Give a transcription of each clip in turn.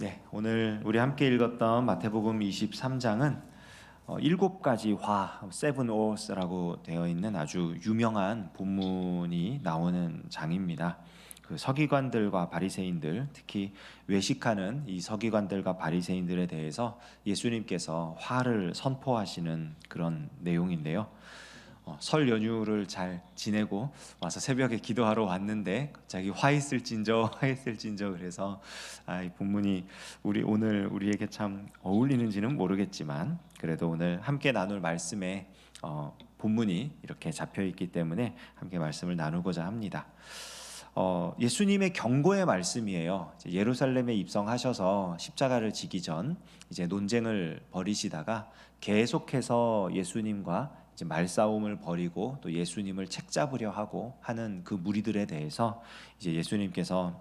네, 오늘 우리 함께 읽었던 마태복음 23장은 어, 일곱 가지 화, 세븐 오스라고 되어 있는 아주 유명한 본문이 나오는 장입니다. 그 서기관들과 바리새인들, 특히 외식하는 이 서기관들과 바리새인들에 대해서 예수님께서 화를 선포하시는 그런 내용인데요. 어, 설 연휴를 잘 지내고 와서 새벽에 기도하러 왔는데 갑자기 화 있을진저 화 있을진저 그래서 아, 이 본문이 우리 오늘 우리에게 참 어울리는지는 모르겠지만 그래도 오늘 함께 나눌 말씀에 어, 본문이 이렇게 잡혀 있기 때문에 함께 말씀을 나누고자 합니다. 어, 예수님의 경고의 말씀이에요. 예루살렘에 입성하셔서 십자가를 지기 전 이제 논쟁을 벌이시다가 계속해서 예수님과 말싸움을 벌이고 또 예수님을 책잡으려 하고 하는 그 무리들에 대해서 이제 예수님께서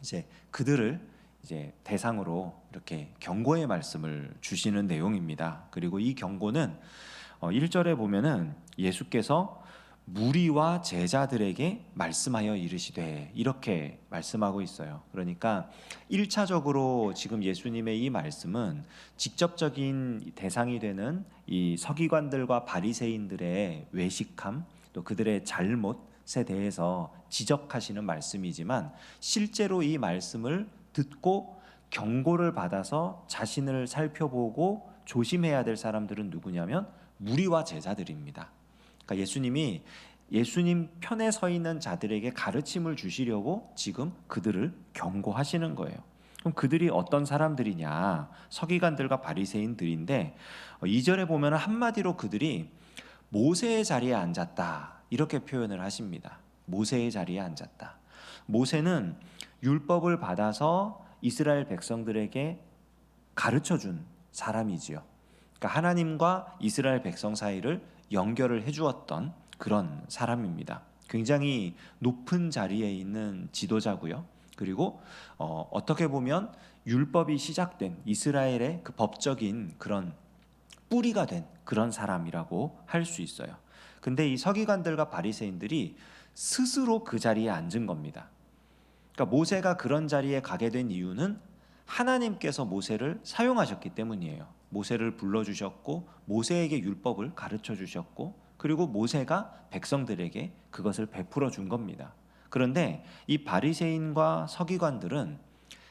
이제 그들을 이제 대상으로 이렇게 경고의 말씀을 주시는 내용입니다. 그리고 이 경고는 어 1절에 보면은 예수께서 무리와 제자들에게 말씀하여 이르시되 이렇게 말씀하고 있어요. 그러니까 1차적으로 지금 예수님의 이 말씀은 직접적인 대상이 되는 이 서기관들과 바리새인들의 외식함 또 그들의 잘못에 대해서 지적하시는 말씀이지만 실제로 이 말씀을 듣고 경고를 받아서 자신을 살펴보고 조심해야 될 사람들은 누구냐면 무리와 제자들입니다. 그러니까 예수님이 예수님 편에 서 있는 자들에게 가르침을 주시려고 지금 그들을 경고하시는 거예요. 그럼 그들이 어떤 사람들이냐? 서기관들과 바리새인들인데 2절에 보면 한마디로 그들이 모세의 자리에 앉았다. 이렇게 표현을 하십니다. 모세의 자리에 앉았다. 모세는 율법을 받아서 이스라엘 백성들에게 가르쳐 준 사람이지요. 그러니까 하나님과 이스라엘 백성 사이를 연결을 해 주었던 그런 사람입니다. 굉장히 높은 자리에 있는 지도자고요. 그리고 어, 어떻게 보면 율법이 시작된 이스라엘의 그 법적인 그런 뿌리가 된 그런 사람이라고 할 수 있어요. 근데 이 서기관들과 바리새인들이 스스로 그 자리에 앉은 겁니다. 그러니까 모세가 그런 자리에 가게 된 이유는 하나님께서 모세를 사용하셨기 때문이에요. 모세를 불러 주셨고 모세에게 율법을 가르쳐 주셨고 그리고 모세가 백성들에게 그것을 베풀어 준 겁니다. 그런데 이 바리새인과 서기관들은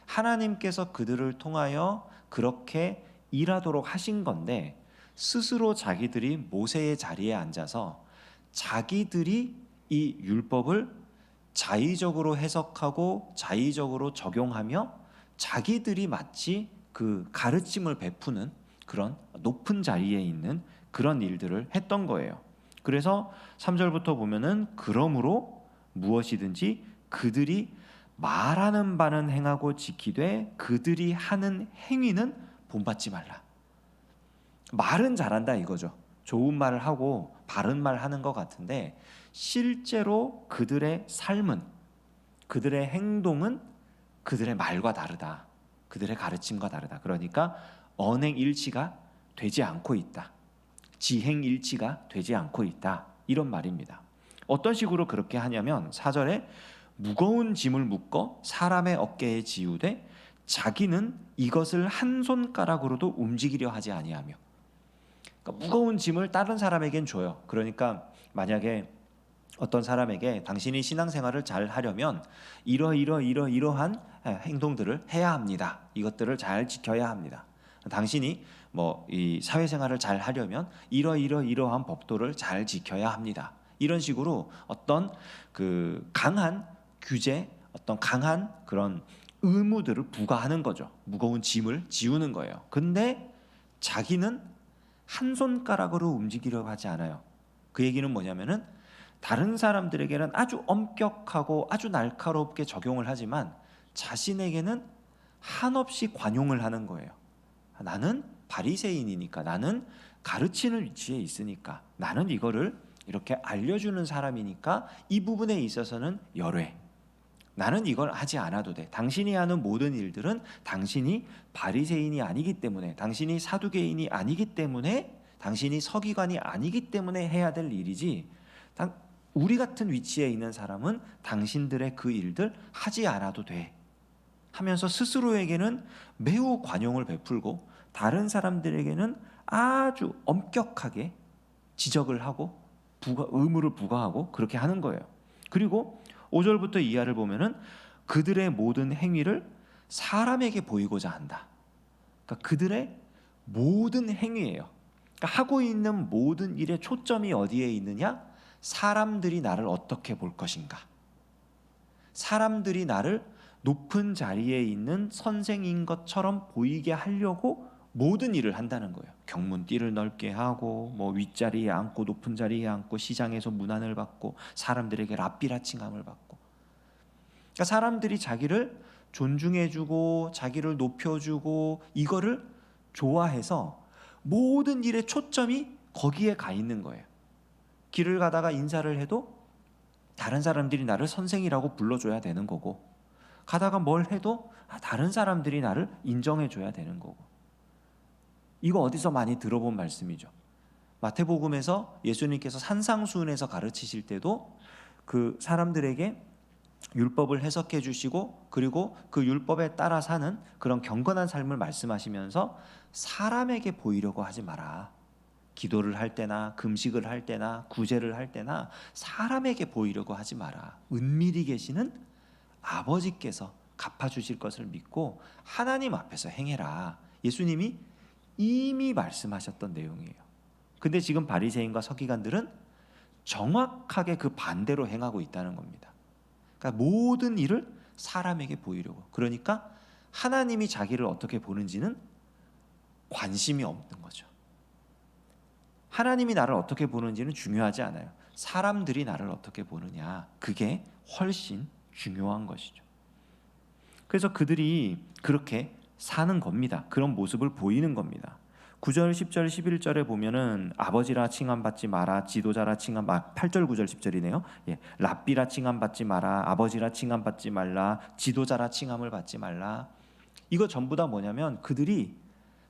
하나님께서 그들을 통하여 그렇게 일하도록 하신 건데 스스로 자기들이 모세의 자리에 앉아서 자기들이 이 율법을 자의적으로 해석하고 자의적으로 적용하며 자기들이 마치 그 가르침을 베푸는 그런 높은 자리에 있는 그런 일들을 했던 거예요. 그래서 3절부터 보면은 그러므로 무엇이든지 그들이 말하는 바는 행하고 지키되 그들이 하는 행위는 본받지 말라. 말은 잘한다 이거죠. 좋은 말을 하고 바른 말 하는 것 같은데 실제로 그들의 삶은 그들의 행동은 그들의 말과 다르다. 그들의 가르침과 다르다. 그러니까 언행 일치가 되지 않고 있다. 지행 일치가 되지 않고 있다. 이런 말입니다. 어떤 식으로 그렇게 하냐면 사절에 무거운 짐을 묶어 사람의 어깨에 지우되 자기는 이것을 한 손가락으로도 움직이려 하지 아니하며 그러니까 무거운 짐을 다른 사람에겐 줘요. 그러니까 만약에 어떤 사람에게 당신이 신앙생활을 잘 하려면 이러 이러 이러 이러한 행동들을 해야 합니다. 이것들을 잘 지켜야 합니다. 당신이 뭐 이 사회생활을 잘 하려면 이러 이러 이러한 법도를 잘 지켜야 합니다. 이런 식으로 어떤 그 강한 규제, 어떤 강한 그런 의무들을 부과하는 거죠. 무거운 짐을 지우는 거예요. 근데 자기는 한 손가락으로 움직이려고 하지 않아요. 그 얘기는 뭐냐면은 다른 사람들에게는 아주 엄격하고 아주 날카롭게 적용을 하지만 자신에게는 한없이 관용을 하는 거예요. 나는 바리새인이니까 나는 가르치는 위치에 있으니까 나는 이거를 이렇게 알려주는 사람이니까 이 부분에 있어서는 열외. 나는 이걸 하지 않아도 돼. 당신이 하는 모든 일들은 당신이 바리새인이 아니기 때문에, 당신이 사두개인이 아니기 때문에, 당신이 서기관이 아니기 때문에 해야 될 일이지. 우리 같은 위치에 있는 사람은 당신들의 그 일들 하지 않아도 돼. 하면서 스스로에게는 매우 관용을 베풀고 다른 사람들에게는 아주 엄격하게 지적을 하고 부가, 의무를 부과하고 그렇게 하는 거예요. 그리고 5절부터 이하를 보면은 그들의 모든 행위를 사람에게 보이고자 한다. 그러니까 그들의 모든 행위예요. 그러니까 하고 있는 모든 일의 초점이 어디에 있느냐? 사람들이 나를 어떻게 볼 것인가? 사람들이 나를 높은 자리에 있는 선생인 것처럼 보이게 하려고 모든 일을 한다는 거예요. 경문띠를 넓게 하고 뭐 윗자리에 앉고 높은 자리에 앉고 시장에서 문안을 받고 사람들에게 랍비라칭함을 받고 그러니까 사람들이 자기를 존중해주고 자기를 높여주고 이거를 좋아해서 모든 일의 초점이 거기에 가 있는 거예요. 길을 가다가 인사를 해도 다른 사람들이 나를 선생이라고 불러줘야 되는 거고 가다가 뭘 해도 아, 다른 사람들이 나를 인정해줘야 되는 거고 이거 어디서 많이 들어본 말씀이죠. 마태복음에서 예수님께서 산상수훈에서 가르치실 때도 그 사람들에게 율법을 해석해 주시고 그리고 그 율법에 따라 사는 그런 경건한 삶을 말씀하시면서 사람에게 보이려고 하지 마라. 기도를 할 때나 금식을 할 때나 구제를 할 때나 사람에게 보이려고 하지 마라. 은밀히 계시는 아버지께서 갚아 주실 것을 믿고 하나님 앞에서 행해라. 예수님이 이미 말씀하셨던 내용이에요. 근데 지금 바리새인과 서기관들은 정확하게 그 반대로 행하고 있다는 겁니다. 그러니까 모든 일을 사람에게 보이려고. 그러니까 하나님이 자기를 어떻게 보는지는 관심이 없는 거죠. 하나님이 나를 어떻게 보는지는 중요하지 않아요. 사람들이 나를 어떻게 보느냐. 그게 훨씬 중요한 것이죠. 그래서 그들이 그렇게 사는 겁니다. 그런 모습을 보이는 겁니다. 9절, 10절, 11절에 보면은 아버지라 칭함 받지 마라, 지도자라 칭함 8절, 9절, 10절이네요. 예. 랍비라 칭함 받지 마라, 아버지라 칭함 받지 말라, 지도자라 칭함을 받지 말라. 이거 전부 다 뭐냐면 그들이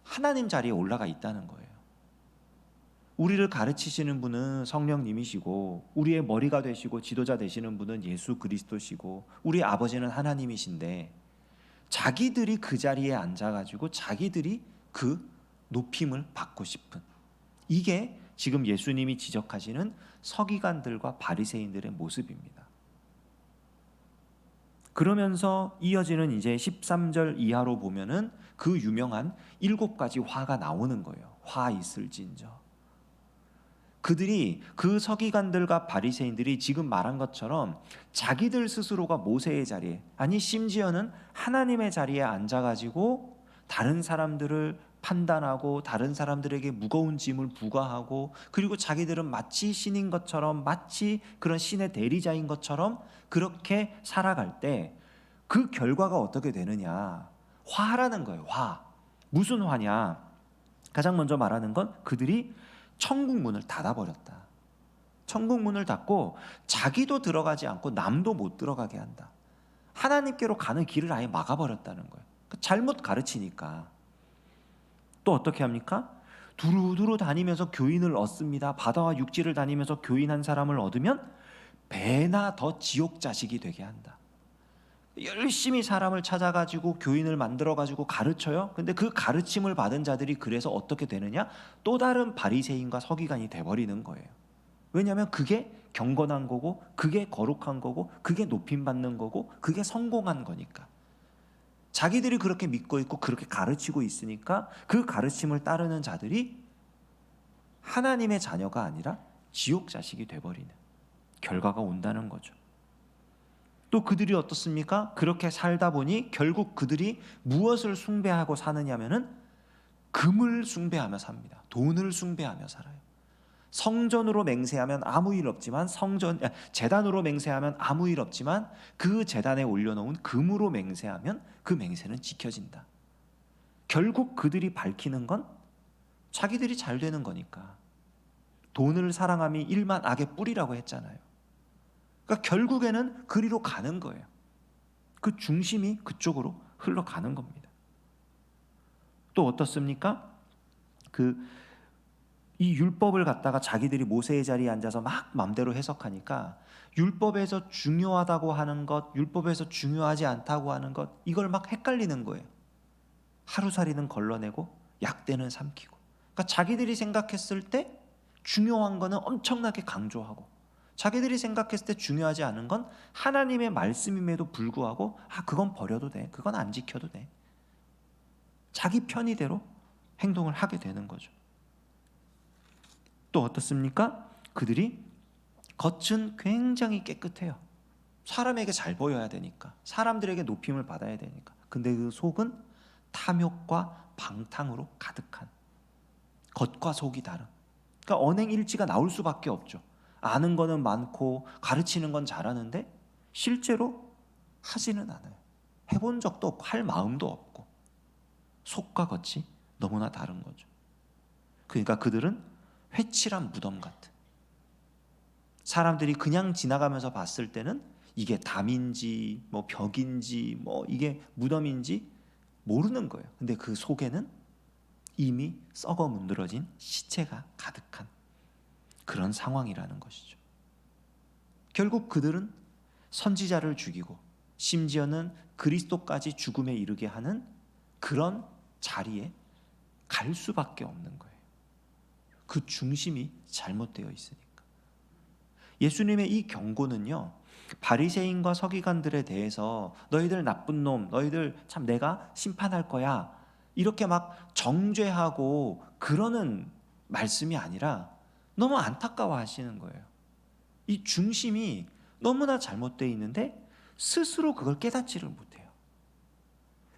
하나님 자리에 올라가 있다는 거예요. 우리를 가르치시는 분은 성령님이시고 우리의 머리가 되시고 지도자 되시는 분은 예수 그리스도시고 우리 아버지는 하나님이신데 자기들이 그 자리에 앉아가지고 자기들이 그 높임을 받고 싶은 이게 지금 예수님이 지적하시는 서기관들과 바리새인들의 모습입니다. 그러면서 이어지는 이제 13절 이하로 보면은 그 유명한 일곱 가지 화가 나오는 거예요. 화 있을진저. 그들이 그 서기관들과 바리새인들이 지금 말한 것처럼 자기들 스스로가 모세의 자리에 아니 심지어는 하나님의 자리에 앉아 가지고 다른 사람들을 판단하고 다른 사람들에게 무거운 짐을 부과하고 그리고 자기들은 마치 신인 것처럼 마치 그런 신의 대리자인 것처럼 그렇게 살아갈 때 그 결과가 어떻게 되느냐? 화라는 거예요 화. 무슨 화냐? 가장 먼저 말하는 건 그들이 천국 문을 닫아버렸다. 천국 문을 닫고 자기도 들어가지 않고 남도 못 들어가게 한다. 하나님께로 가는 길을 아예 막아버렸다는 거예요. 그러니까 잘못 가르치니까. 또 어떻게 합니까? 두루두루 다니면서 교인을 얻습니다. 바다와 육지를 다니면서 교인한 사람을 얻으면 배나 더 지옥 자식이 되게 한다. 열심히 사람을 찾아가지고 교인을 만들어가지고 가르쳐요. 근데 그 가르침을 받은 자들이 그래서 어떻게 되느냐? 또 다른 바리새인과 서기관이 돼버리는 거예요. 왜냐하면 그게 경건한 거고, 그게 거룩한 거고, 그게 높임 받는 거고, 그게 성공한 거니까. 자기들이 그렇게 믿고 있고 그렇게 가르치고 있으니까 그 가르침을 따르는 자들이 하나님의 자녀가 아니라 지옥 자식이 돼버리는 결과가 온다는 거죠. 또 그들이 어떻습니까? 그렇게 살다 보니 결국 그들이 무엇을 숭배하고 사느냐면은 금을 숭배하며 삽니다. 돈을 숭배하며 살아요. 성전으로 맹세하면 아무 일 없지만 성전 재단으로 맹세하면 아무 일 없지만 그 재단에 올려놓은 금으로 맹세하면 그 맹세는 지켜진다. 결국 그들이 밝히는 건 자기들이 잘 되는 거니까. 돈을 사랑함이 일만 악의 뿌리라고 했잖아요. 그러니까 결국에는 그리로 가는 거예요. 그 중심이 그쪽으로 흘러가는 겁니다. 또 어떻습니까? 그 이 율법을 갖다가 자기들이 모세의 자리에 앉아서 막 맘대로 해석하니까 율법에서 중요하다고 하는 것, 율법에서 중요하지 않다고 하는 것 이걸 막 헷갈리는 거예요. 하루살이는 걸러내고 약대는 삼키고. 그러니까 자기들이 생각했을 때 중요한 거는 엄청나게 강조하고 자기들이 생각했을 때 중요하지 않은 건 하나님의 말씀임에도 불구하고 아 그건 버려도 돼. 그건 안 지켜도 돼. 자기 편의대로 행동을 하게 되는 거죠. 또 어떻습니까? 그들이 겉은 굉장히 깨끗해요. 사람에게 잘 보여야 되니까. 사람들에게 높임을 받아야 되니까. 근데 그 속은 탐욕과 방탕으로 가득한 겉과 속이 다른. 그러니까 언행일치가 나올 수밖에 없죠. 아는 거는 많고 가르치는 건 잘하는데 실제로 하지는 않아요. 해본 적도 없고 할 마음도 없고 속과 겉이 너무나 다른 거죠. 그러니까 그들은 회칠한 무덤 같은 사람들이 그냥 지나가면서 봤을 때는 이게 담인지 뭐 벽인지 뭐 이게 무덤인지 모르는 거예요. 근데 그 속에는 이미 썩어 문드러진 시체가 가득한 그런 상황이라는 것이죠. 결국 그들은 선지자를 죽이고 심지어는 그리스도까지 죽음에 이르게 하는 그런 자리에 갈 수밖에 없는 거예요. 그 중심이 잘못되어 있으니까. 예수님의 이 경고는요. 바리새인과 서기관들에 대해서 너희들 나쁜 놈, 너희들 참 내가 심판할 거야. 이렇게 막 정죄하고 그러는 말씀이 아니라 너무 안타까워 하시는 거예요. 이 중심이 너무나 잘못되어 있는데 스스로 그걸 깨닫지를 못해요.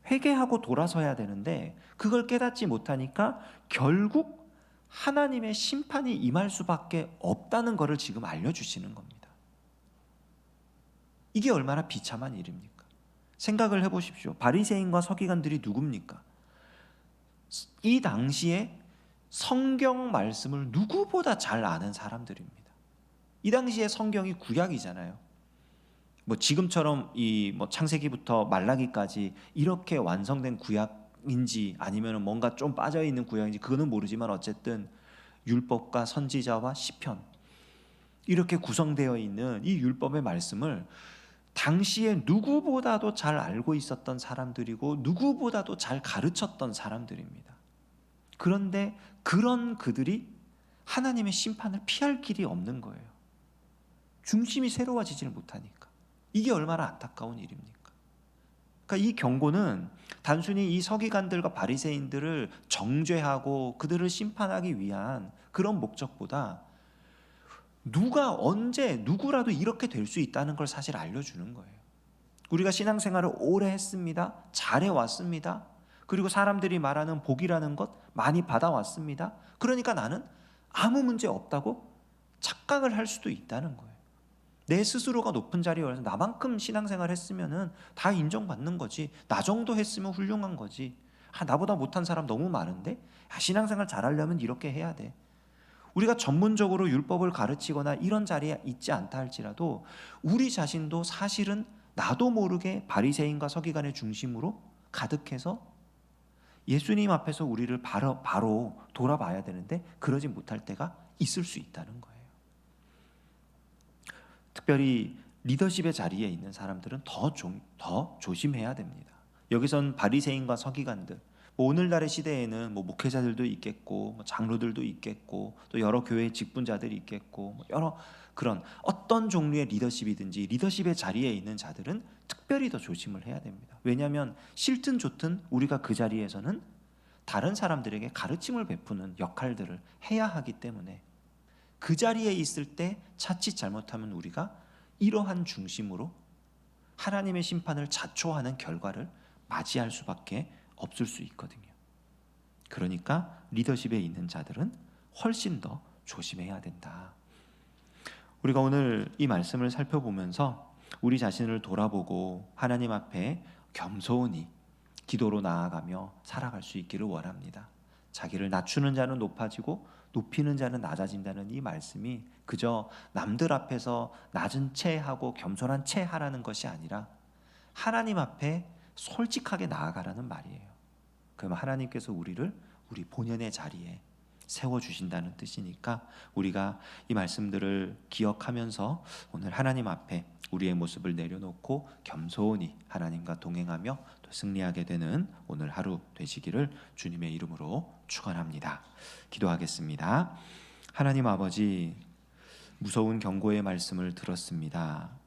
회개하고 돌아서야 되는데 그걸 깨닫지 못하니까 결국 하나님의 심판이 임할 수밖에 없다는 것을 지금 알려주시는 겁니다. 이게 얼마나 비참한 일입니까? 생각을 해보십시오. 바리새인과 서기관들이 누굽니까? 이 당시에 성경 말씀을 누구보다 잘 아는 사람들입니다. 이 당시에 성경이 구약이잖아요. 뭐 지금처럼 이 뭐 창세기부터 말라기까지 이렇게 완성된 구약인지 아니면 뭔가 좀 빠져 있는 구약인지 그거는 모르지만 어쨌든 율법과 선지자와 시편 이렇게 구성되어 있는 이 율법의 말씀을 당시에 누구보다도 잘 알고 있었던 사람들이고 누구보다도 잘 가르쳤던 사람들입니다. 그런데 그런 그들이 하나님의 심판을 피할 길이 없는 거예요. 중심이 새로워지지를 못하니까. 이게 얼마나 안타까운 일입니까? 그러니까 이 경고는 단순히 이 서기관들과 바리새인들을 정죄하고 그들을 심판하기 위한 그런 목적보다 누가 언제 누구라도 이렇게 될 수 있다는 걸 사실 알려주는 거예요. 우리가 신앙생활을 오래 했습니다. 잘해 왔습니다. 그리고 사람들이 말하는 복이라는 것 많이 받아왔습니다. 그러니까 나는 아무 문제 없다고 착각을 할 수도 있다는 거예요. 내 스스로가 높은 자리에 올라서 나만큼 신앙생활 했으면은 다 인정받는 거지. 나 정도 했으면 훌륭한 거지. 아, 나보다 못한 사람 너무 많은데 아, 신앙생활 잘하려면 이렇게 해야 돼. 우리가 전문적으로 율법을 가르치거나 이런 자리에 있지 않다 할지라도 우리 자신도 사실은 나도 모르게 바리새인과 서기관의 중심으로 가득해서 예수님 앞에서 우리를 바로, 바로 돌아봐야 되는데 그러지 못할 때가 있을 수 있다는 거예요. 특별히 리더십의 자리에 있는 사람들은 더, 좀, 더 조심해야 됩니다. 여기선 바리새인과 서기관들, 뭐 오늘날의 시대에는 뭐 목회자들도 있겠고, 뭐 장로들도 있겠고, 또 여러 교회 직분자들이 있겠고, 뭐 여러 그런 어떤 종류의 리더십이든지 리더십의 자리에 있는 자들은 특별히 더 조심을 해야 됩니다. 왜냐하면 싫든 좋든 우리가 그 자리에서는 다른 사람들에게 가르침을 베푸는 역할들을 해야 하기 때문에 그 자리에 있을 때 자칫 잘못하면 우리가 이러한 중심으로 하나님의 심판을 자초하는 결과를 맞이할 수밖에 없을 수 있거든요. 그러니까 리더십에 있는 자들은 훨씬 더 조심해야 된다. 우리가 오늘 이 말씀을 살펴보면서 우리 자신을 돌아보고 하나님 앞에 겸손히 기도로 나아가며 살아갈 수 있기를 원합니다. 자기를 낮추는 자는 높아지고 높이는 자는 낮아진다는 이 말씀이 그저 남들 앞에서 낮은 채 하고 겸손한 채 하라는 것이 아니라 하나님 앞에 솔직하게 나아가라는 말이에요. 그럼 하나님께서 우리를 우리 본연의 자리에 세워 주신다는 뜻이니까 우리가 이 말씀들을 기억하면서 오늘 하나님 앞에 우리의 모습을 내려놓고 겸손히 하나님과 동행하며 또 승리하게 되는 오늘 하루 되시기를 주님의 이름으로 축원합니다. 기도하겠습니다. 하나님 아버지 무서운 경고의 말씀을 들었습니다.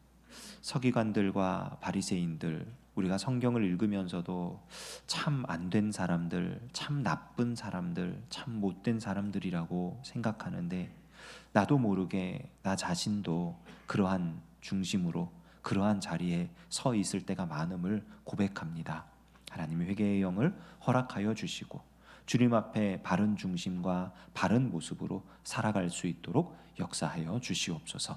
서기관들과 바리새인들 우리가 성경을 읽으면서도 참 안 된 사람들, 참 나쁜 사람들, 참 못된 사람들이라고 생각하는데 나도 모르게 나 자신도 그러한 중심으로 그러한 자리에 서 있을 때가 많음을 고백합니다. 하나님의 회개의 영을 허락하여 주시고 주님 앞에 바른 중심과 바른 모습으로 살아갈 수 있도록 역사하여 주시옵소서.